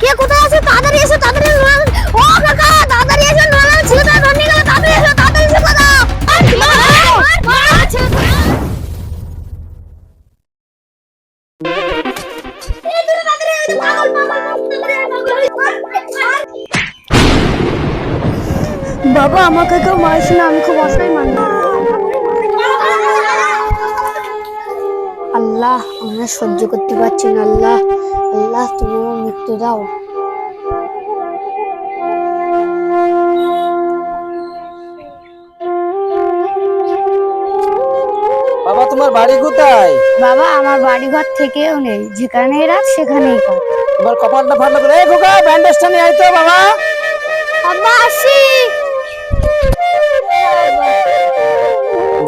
কে কোথায় আছে? তাড়াতাড়ি এসো, তাড়াতাড়ি ও কাকা, তাড়াতাড়ি এসো নোলান ছেলেটা ধরে নিয়ে গেল তাড়াতাড়ি এসো তাড়াতাড়ি এসো, দাদা। বাবা, আমাকে কেউ মারছে না, আমি খুব অসহায় মানুষ। আল্লাহ, আমরা সহ্য করতে পারছি না, আল্লাহ। আল্লাহ তুমি আমার মৃত্যু দাও বাবা তোমার বাড়ি কোথায়? বাবা আমার বাড়িঘর থেকেও নেই। যেখানেই রাত সেখানেই কাজ তোমার কপালটা ফাটলো করে এই খোকা ব্যান্ডেজটা নিয়ে আয় তো বাবা। আব্বা আসি।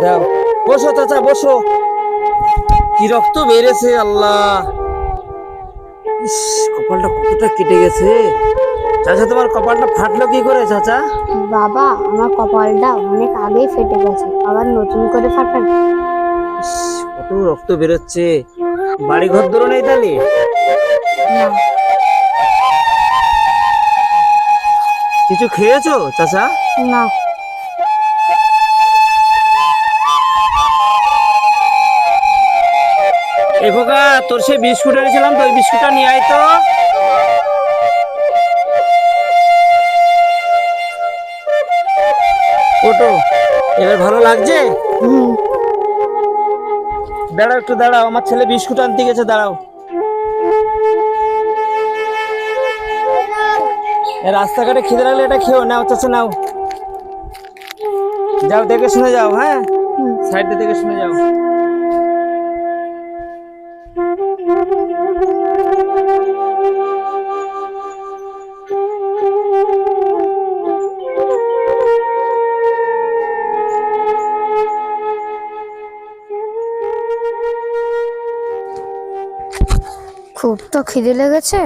দাও। বসো চাচা বসো। কি রক্ত বেড়েছে আল্লাহ। ইস কপালটা কতটা কেটে গেছে। চাচা তোমার কপালটা ফাটলো কি করে চাচা? বাবা আমার কপালটা অনেক আগেই ফেটে গেছে আবার নতুন করে ফাটান। ইস, কত রক্ত বেরোচ্ছে। বাড়ি ঘর ধরো নেই তাহলে। কিছু খেয়েছো চাচা? না। এ খোকা, তোর সেই বিস্কুট এনেছিলাম, তো ওই বিস্কুটটা নিয়ে আয় তো। ওটো, এবার ভালো লাগছে? দাঁড়াও একটু, দাঁড়াও, আমার ছেলে বিস্কুট আনতে গেছে, দাঁড়াও। রাস্তাঘাটে খিদে লাগলে এটা খেও নাও, চাচা, নাও। যাও, দেখে শুনে যাও হ্যাঁ? সাইডে দেখে শুনে যাও। খুব তো খিদে লেগেছে।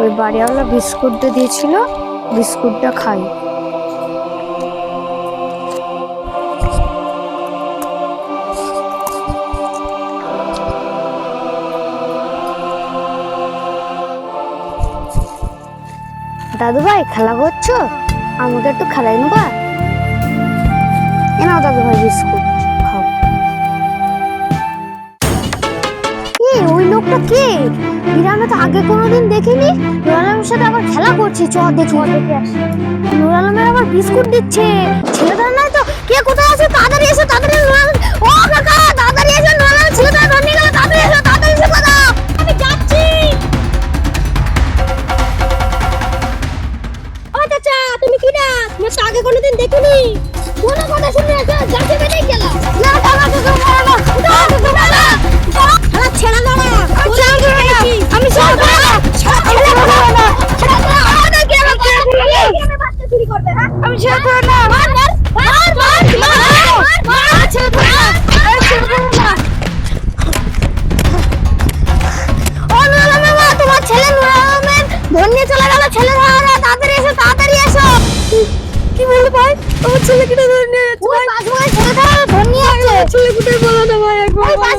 ওই বাড়িওয়ালা বিস্কুটটা দিয়েছিল, বিস্কুটটা খাই। দাদু ভাই খেলা করছ? আমাকে একটু খেলাই নেবা? এনাও দাদু ভাই বিস্কুট। লোকটা কে? গ্রামে তো আগে কোনোদিন দেখিনি। নুর আলমের সাথে আবার খেলা করছে চ দেখি। নুর আলমের আবার বিস্কুট দিচ্ছে। ছেলেটা নাই তো? কে কোথায় আছে? তাড়াতাড়ি এসে তাড়াতাড়ি নুর ওই পাঁচ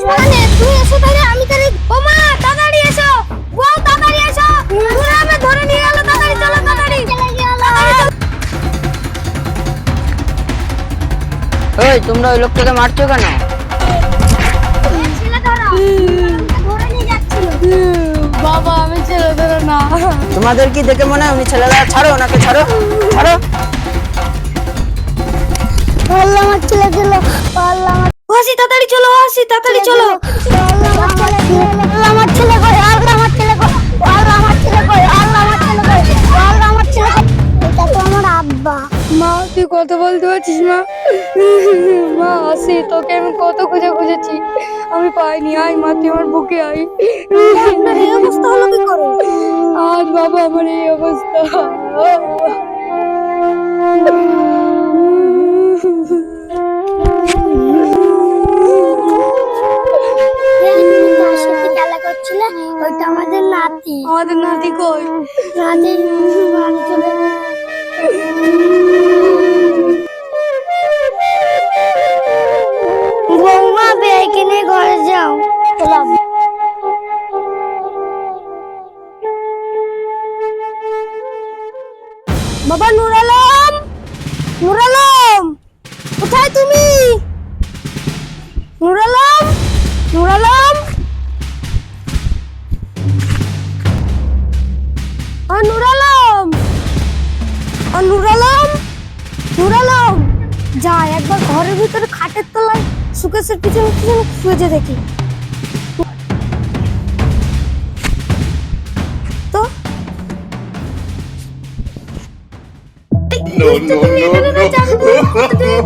তুই এসো তাহলে আমি তাহলে ও মা তাড়াতাড়ি এসো। বউ তাড়াতাড়ি এসো। নুরা আহমেদ ধরে নিয়ে গেল তাড়াতাড়ি চলো তাড়াতাড়ি। চলে। গেল ওই তোমরা ওই লোকটাকে মারছো কেন? বাবা আমি ছেলে ধরো না। তোমাদের কি দেখে মনে হয় উনি ছেলেরা ছাড়ো ওনাকে ছাড়ো? ছাড়ো? আল্লাহ আমার ছেলে দিল আমার হাসি তাড়াতাড়ি চলো হাসি তাড়াতাড়ি চলো আমার ছেলে কই আল্লাহ আমার ছেলে কই আল্লাহ আমার ছেলে কই আল্লাহ আমার ছেলে কই আল্লাহ আমার ছেলে কই এটা তো আমার আব্বা মা তুই কত বলতে পারছিস মা মা হাসি তোকে আমি কত খুঁজে খুঁজেছি আমি পাইনি আয় মা তুই আমার বুকে আই এই অবস্থা হলো কি করে আজ বাবা আমার এই অবস্থা নাতি। আমাদের নাতি কই? নাতি চলে বৌমা বেড়াইকে নিয়ে ঘরে যাও। বাবা নুরালম! নুরালম! কোথায় তুমি? নুর আলম নুর আলম নুর আলম যা একবার ঘরের ভিতরে খাটের তলায় সুকেশের পিছনে পিছনে শুয়েছে দেখি তো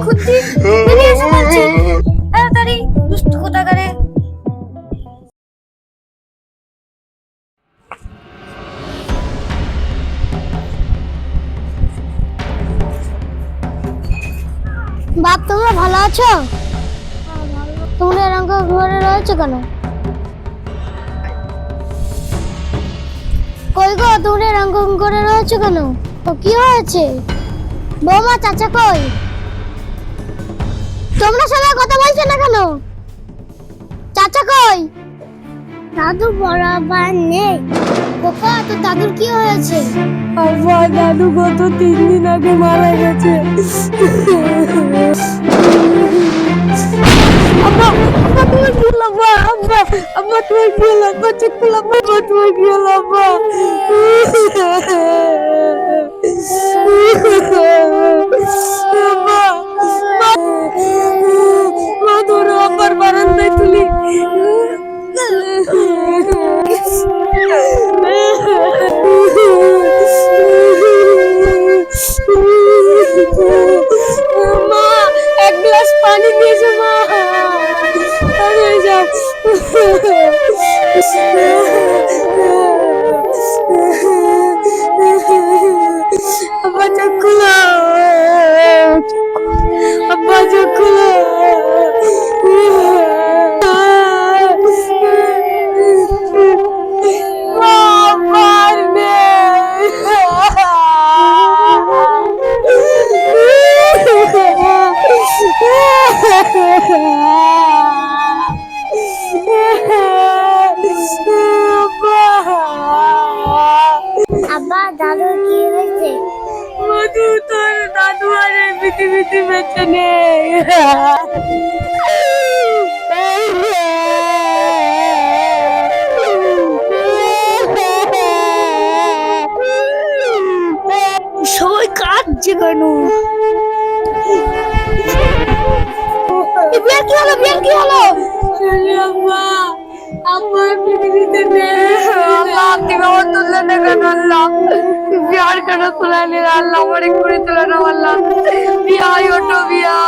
খুঁজছি তাড়াতাড়ি দুষ্ট কোথাকারে বাপ, তোমরা ভালো আছো? তোমরা এরকম ঘরে রয়েছে কেন? কই গো, তোমরা এরকম করে রয়েছে কেন? তো কি হয়েছে? বৌমা, চাচা কই? তোমরা সবাই কথা বলছো না কেন? চাচা কই? দাদু বরাবর নেই। কোকা তো দাদুর কি হয়েছে? আব্বা, দাদু গত তিন দিন আগে মারা গেছে। আব্বা আব্বা আব্বা তোমার কি হলো আব্বা চুপ করো আব্বা চোখ বেঁচে নেই সবাই কাঁদছে কেন? বিয়ার কি হলো? বিয়ার কি হলো? আম্মা বিয়ার কেন তুলে নিল আল্লাহ আমার করে তুলে না আল্লাহ বিয়া ওটো বিয়া